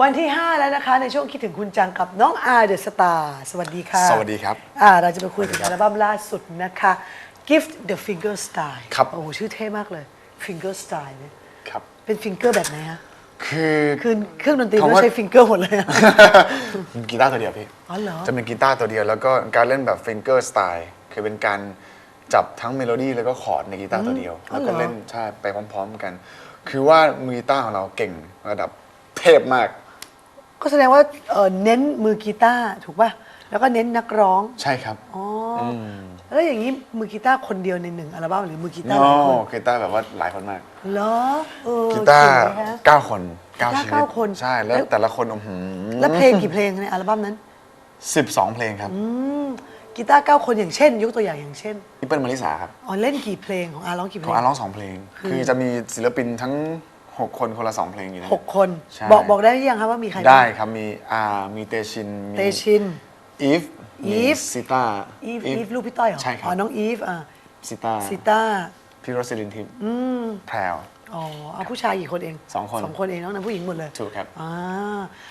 วันที่ 5 แล้วนะคะ ในช่วงคิดถึงคุณจังกับน้องอาเดอะสตาร์สวัสดีค่ะสวัสดีครับ อ่าเราจะมาคุยถึงอัลบั้มล่าสุดนะคะ Gift the Finger Style ครับ โอ้โหชื่อเท่มากเลย Finger Style เนี่ยครับ เป็นฟิงเกอร์แบบไหนฮะคือ คือเครื่องดนตรีคำก็ว่าใช้ฟิงเกอร์หมดเลยอะ กีตาร์ตัวเดียวพี่อ๋อเหรอ จะเป็นกีตาร์ตัวเดียว แล้วก็การเล่นแบบฟิงเกอร์สไตล์คือเป็นการจับทั้งเมโลดี้แล้วก็คอร์ดในกีตาร์ตัวเดียว อ๋อแล้วเหรอก็เล่นใช่ไปพร้อม ๆ กัน คือว่ามือกีตาร์ของเราเก่งระดับเทพมาก ก็แสดงว่าเอ่อเน้นมือกีตาร์ถูกป่ะ แล้วก็เน้นนักร้องใช่ครับอ๋ออแล้วอย่างนี้มือกีตาร์คนเดียวในหนึ่งอัลบั้มหรือมือกีตาร์โอ้หลายคนกีตาร์แบบว่าหลายคนมาก เหรอเออกีตาร์เก่งไหมฮะเก้าคนเก้ากีตาร์ชีวิตเก้าคน ใช่แล้วแล้วแต่ละคนอื้อหืแล้วเพลงกี่เพลงในอัลบั้มนั้น สิบสองเพลงครับอืมกีตาร์เก้าคนอย่างเช่น ยกตัวอย่างอย่างเช่นพี่เปิ้ลมาริสาครับ อ๋อเล่นกี่เพลงของอาร้องกี่เพขลองง อาร้องสองเพลง คือจะมีศิลปินทั้ง หกคนคนละสองเพลงอยู่นะ หกคน ใช่ บอกบอกได้หรือยังครับว่ามีใครบ้างได้ครับมีอามีเตชิน มีเตชิน อีฟมีอีฟซิตาอีฟอีฟลูกพี่ต้อยเหรอใช่ครับ อ๋อน้องอีฟอ่าซิตาซิต้าพี่โรสลินทิพย์อืมแพรว อ๋อเอาผู้ชายกี่คนเองสองคนสองคนเองน้องนั้นผู้หญิงหมดเลยถูกครับอ่า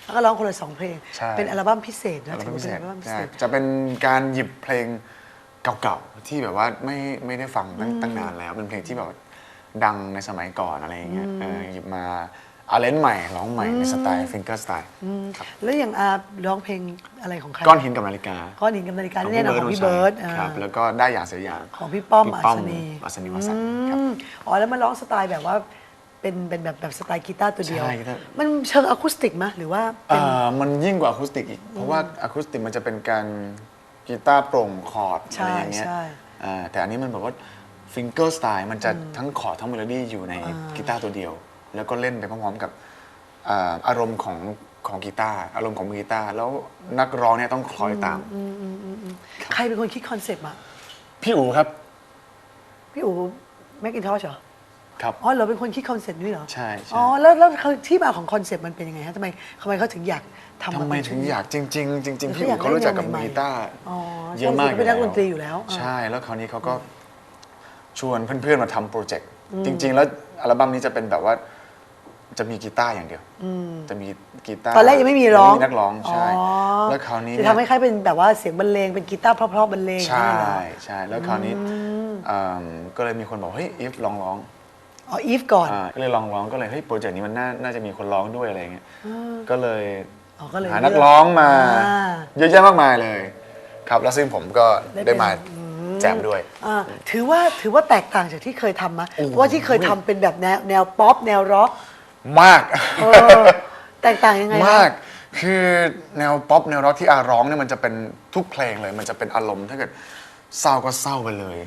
แล้วก็ร้องคนละสองเพลง ใช่ เป็นอัลบั้มพิเศษนะแล้วถืก็อพิว่าเศเป็นษอัลบั้มพิใช่เศษ จะเป็นการหยิบเพลงเก่าๆ ที่แบบว่าไม่ไม่ได้ฟังตั้งตั้งนานแล้ว เป็นเพลงที่แบบ ดังในสมัยก่อนอะไรอย่างเงี้ยเออหยิบมาอาเลนใหม่ร้องใหม่ในสไตล์ฟิงเกอร์สไตล์ครับแล้วอย่างอาร้องเพลงอะไรของใครก้อนหินกับนาฬิกาก้อนหินกับนาฬิกาแน่นอนของพี่เบิร์ดอ่า ครับแล้วก็ได้อย่างเสียอย่างของพี่ป้อมอัป้ศนีอัศนีวสันต์ครับ อืมอ๋อแล้วมาร้องสไตล์แบบว่าเป็นเป็นแบบแบบสไตล์กีตาร์ตัวเดียว ใช่กีตาร์ มันเชิงอะคูสติกไหมหรือว่าเป็น เอ่อมันยิ่งกว่าอะคูสติกอีก เพราะว่าอะคูสติกมันจะเป็นการกีตาร์โปร่งคอร์ดใช่อะไรอย่างเงี้ยใช่ อ่าแต่อันนี้มันแบบว่า ฟิงเกอร์สไตล์มันจะทั้งคอร์ดทั้งเมโลดี้อยู่ในกีตาร์ตัวเดียว แล้วก็เล่นไปพร้อมๆกับอ่าอารมณ์ของของกีตาร์อารมณ์ของมือกีตาร์แล้วนักร้องเนี่ยต้องคอยตาม ใครเป็นคนคิดคอนเซปต์อะพี่อู๋ครับ พี่อู๋แมคกินทอชเหรอ ครับ อ๋อเหรอเป็นคนคิดคอนเซปต์ด้วยเหรอ ใช่ใช่ อ๋อ แล้วแล้วเขาที่มาของคอนเซปต์มันเป็นยังไงฮะทำไมทำไมเขาถึงอยากทำทำไมถึงอยากจริง ๆ จริง ๆ พี่เขาอยาอู๋กเขารู้จักกับเล่นแนวมืใหม่ๆอกีตาร์อ๋อเยอะมากใช่สิเขาเป็นนักดนตรีอยู่แล้วอ่าใช่ แล้วคราวนี้เขาก็ ชวนเพื่อนๆมาทำโปรเจกต์จริง ๆ แล้วอัลบั้มนี้จะเป็นแบบว่าจะมีกีตาร์อย่างเดียวจะมีกีตาร์ตอนแรกยังไม่มีร้องไม่มีนักร้องใช่อ๋อแล้วคราวนี้จะเนี่ยทำให้คล้ายเป็นแบบว่าเสียงบรรเลงเป็นกีตาร์เพราะๆบรรเลงอย่างใช่นี้เหรอใช่แล้วคราวนี้อืมก็เลยมีคนบอกเฮ้ยอีฟลองร้องอ๋ออีฟก่อนอ่าก็เลยลองร้องก็เลยเฮ้ยโปรเจกต์นี้มันน่าน่าจะมีคนร้องด้วยอะไรอย่างเงี้ยก็เลยอ๋อก็เลยหานักร้องมาอ่าเยอะแยะมากมายเลย ครับแล้วซึ่งผมก็ได้เป็นได้มา แจมด้วย อ่าถือว่าถือว่าแตกต่างจากที่เคยทำมะโอ้โหเพราะว่าที่เคยทำเป็นแบบแนวแนวป๊อปแนวร็อกมาก เออ แตกต่างยังไงคะมาก คือแนวป๊อปแนวร็อกที่อาร้องเนี่ยมันจะเป็นทุกเพลงเลย มันจะเป็นอารมณ์ ถ้าเกิดเศร้าก็เศร้าไปเลย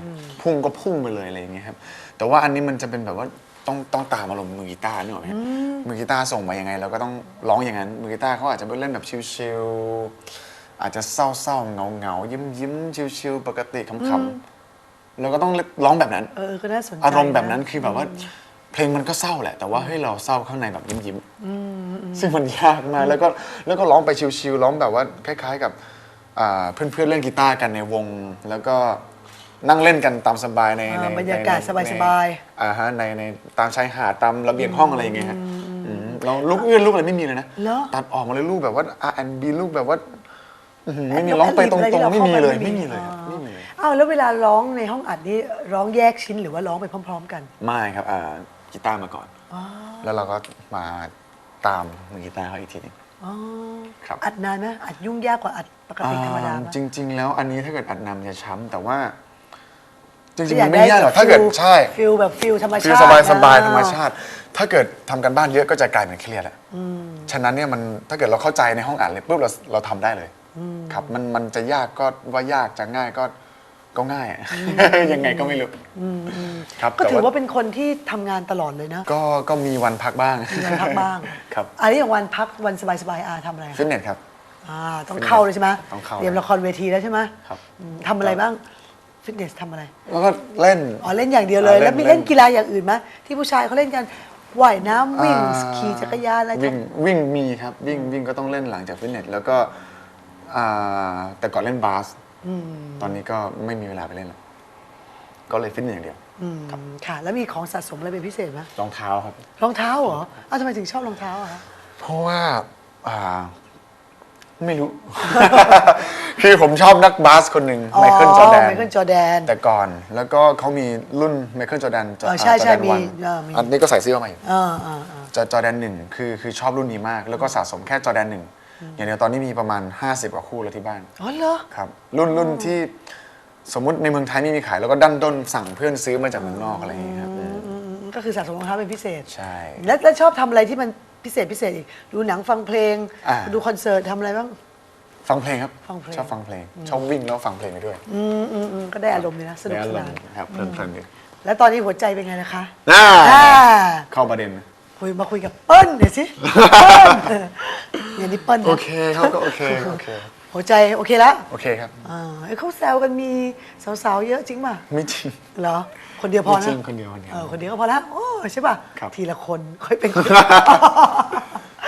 พุ่งก็พุ่งไปเลยอะไรอย่างเงี้ยครับ แต่ว่าอันนี้มันจะเป็นแบบว่าต้องต้องตามอารมณ์มือกีตาร์นึกออกไหมครับมือกีตาร์ส่งมายังไงเราก็ต้องร้องอย่างนั้น มือกีตาร์เขาอาจจะเล่นแบบชิลๆ อาจจะเศร้าๆเงาๆยิ้มยิ้มๆชิลๆปกติขำๆเราก็ต้องร้องแบบนั้น เออก็น่าสนใจอารมณ์แบบนั้นะคือแบบว่า เพลงมันก็เศร้าแหละ แต่ว่าเฮ้ยเราเศร้าข้างในแบบยิ้มยิ้มๆซึ่งมันยากมากแล้วก็แล้วก็ร้องไปชิวๆร้องแบบว่าคล้าย ๆ กับอ่าเพื่อนๆเล่นกีตาร์กันในวง แล้วก็นั่งเล่นกันตามสบายในอ่าในบรรยากาศในสบายๆในอ่าฮะในในตามชายหาดตามระเบียงห้องอะไรอย่างเงี้ยฮะอืมเราลูกเอื้อนลูกอะไรไม่มีเลยนะเหรอ ตัดออกมาเลยลูกแบบว่า R&B ลูกแบบว่า อื้อหือไม่มีร้องไปตรงๆ ไม่มีเลยไม่มีเลยครับไม่มีเลยอ้าวแล้วเวลาร้องในห้องอัดนี่ร้องแยกชิ้นหรือว่าร้องไปพร้อม ๆ กันไม่ครับอ่ากีตาร์มาก่อนแล้วเราก็มาตามมือกีตาร์เขาอีกทีหนึง อ๋อครับ อัดนานไหมอัดยุ่งยากกว่าอัดปกติธรรมดาไหมอ่าจริง ๆ แล้วอันนี้ถ้าเกิดอัดนำจะช้ำแต่ว่า จริงคือๆมันไม่ยากหรอกถ้าเกิดใช่ ฟิลแบบฟิลธรรมชาติฟิลสบายสบายนะธรรมชาติ ถ้าเกิดทำกันบ้านเยอะก็จะกลายเป็นเครียดแหละฉะนั้นเนี่ยมันถ้าเกิดเราเข้าใจในห้องอ่านเลยปุ๊บเราเราทำได้เลย ครับมันมันจะยากก็ว่ายากจะง่ายก็ก็ง่ายอะยังไงก็ไม่รู้ครับก็แต่ถือว่าเป็นคนที่ทำงานตลอดเลยนะก็ก็มีวันพักบ้าง มีวันพักบ้างครับอันนี้อย่างวันพักวันสบายๆอาทำอะไรฟิตเนสครับ อ่าต้องเข้าเลยใช่ไหมต้องเข้า เตรียมละครเวทีแล้วใช่ไหมครับอืมทำอะไรบ้างฟิตเนสทำอะไร แล้วก็เล่น อ๋อเล่นอย่างเดียวเลย อ่าเล่นแล้วมีเล่เล่นนกีฬาอย่างอื่นไหมที่ผู้ชายเขาเล่นกันว่ายน้ำวิ่งอ่า ขี่จักรยานอะไรวิ่งวิ่งมีครับวิ่งวิ่งก็ต้องเล่นหลังจากฟิตเนสแล้วก็ อ่าแต่ก่อนเล่นบาสตอนนี้ก็ไม่มีเวลาไปเล่นแล้วก็เลยฟิตเนสอย่างเดียวอืมค่ะ แล้วมีของสะสมอะไรเป็นพิเศษไหมรองเท้าครับ รองเท้าเหรออ้าวทำไมถึงชอบรองเท้าอะคะเพราะว่าอ่า ไม่รู้ คือผมชอบนักบาสคนหนึ่งไมเคิลจอร์แดน ไมเคิลจอร์แดน แต่ก่อนแล้วก็เขามีรุ่นไมเคิลจอร์แดนเออใช่ใช่มีวันเออมี อันนี้ก็ใส่เสื้อมาอยู่อ่าอ่าอ่าจอจอร์แดนหนึ่งคือคือชอบรุ่นนี้มาก แล้วก็สะสมแค่จอร์แดนหนึ่ง อย่างเดียวตอนนี้มีประมาณ 50กว่าคู่แล้วที่บ้านอ๋อเหรอครับรุ่นรุ่นที่สมมุติในเมืองไทยไม่มีขายแล้วก็ดันด้นสั่งเพื่อนซื้อมาจากเมืองนอกอะไรอย่างเงี้ยครับอืมอืมก็คือสะสมรองเท้าเป็นพิเศษ ใช่ แล้วแล้วชอบทำอะไรที่มันพิเศษพิเศษอีก ดูหนังฟังเพลง อ่า ดูคอนเสิร์ตทำอะไรบ้าง ฟังเพลงครับฟังเพลง ชอบฟังเพลงชอบวิ่งแล้วฟังเพลงไปด้วยอืมอืมอืมก็ได้อารมณ์เลยนะสนุกได้สอารนามนณ์ครับเพลินๆดีแล้วตอนนี้หัวใจเป็นไงนะคะน่าอ่าเข้าประเด็น คุยมาคุยกับเปิ้ลหน่อยสิเปิ้ลเนี่ยนี่เปิ้ลนะโอเคเขาก็โอเคโอเคหัวใจโอเคแล้วโอเคครับ อ่าเอ้ยเขาแซวกันมีสาวๆเยอะจริงป่ะไม่จริง เหรอ คนเดียวพอไม่นะจริงคนเดียวคนเดียวเออคนเดียวก็พอแล้วโอ้ใช่ป่ะ ครับ ทีละคนค่อยเป็นคน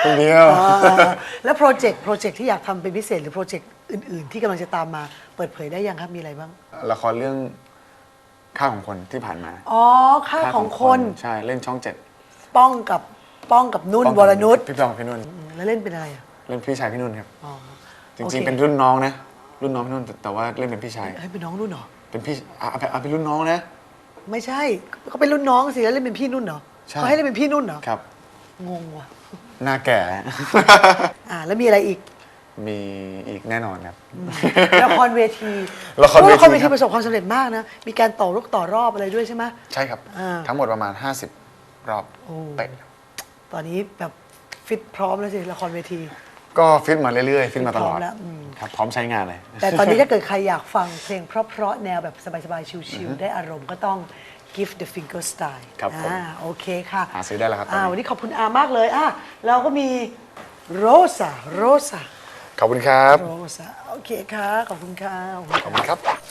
คนเดียว อ่าแล้วโปรเจกต์โปรเจกต์ที่อยากทำเป็นพิเศษหรือโปรเจกต์อื่น ๆ ที่กำลังจะตามมาเปิดเผยได้ยังครับมีอะไรบ้าง ละครเรื่องค่าของคนที่ผ่านมาอ๋อค่าของคน ใช่เล่นช่องเจ็ด ป้องกับป้องกับนุ่นป้องวกับรนุชพี่ป้องกับพี่นุ่นอืมแล้วเล่นเป็นอะไรอะเล่นพี่ชายพี่นุ่นครับ อ๋อจโอริงเคๆเป็นรุ่นน้องนะ รุ่นน้องพี่นุ่นแต่แต่ว่าเล่นเป็นพี่ชายเฮ้ยเป็นน้องนุ่นเหรอเป็นพี่อะเอาไปเอาเป็นรุ่นน้องนะ ไม่ใช่เขาเป็นรุ่นน้องสิแล้วเล่นเป็นพี่นุ่นเหรอใช่ เขาให้เล่นเป็นพี่นุ่นเหรอครับ งงว่ะหน้าแก่ อ่า แล้วมีอะไรอีกมีอีกแน่นอนครับ ละครเวทีละครเวทีโอ้ละครเวทีครับ ประสบความสำเร็จมากนะมีการต่อรกต่อรอบอะไรด้วยใช่ไหม ใช่ครับ อ่า ทั้งหมดประมาณ 50 รอบโอ้เป๊ะตอนนี้แบบฟิตพร้อมแล้วสิละครเวที ก็ฟิตมาเรื่อยๆฟิตมาตลอพร้ดอมแล้วอืม ครับพร้อมใช้งานเลย แต่ตอนนี้ถ้าเกิดใครอยากฟังเพลงเพราะๆแนวแบบสบายๆ ชิลๆ ได้อารมณ์ก็ต้อง Give the Finger Style ครับผมอ่าโอเคค่ะหาซื้อได้แล้วครับตอนนี้ อ่าวันนี้ขอบคุณอามากเลยอะเราก็มีโรซาโรซาขอบคุณครับ โรซาโอเคค่ะ ขอบคุณค่ะ ขอบคุณครับ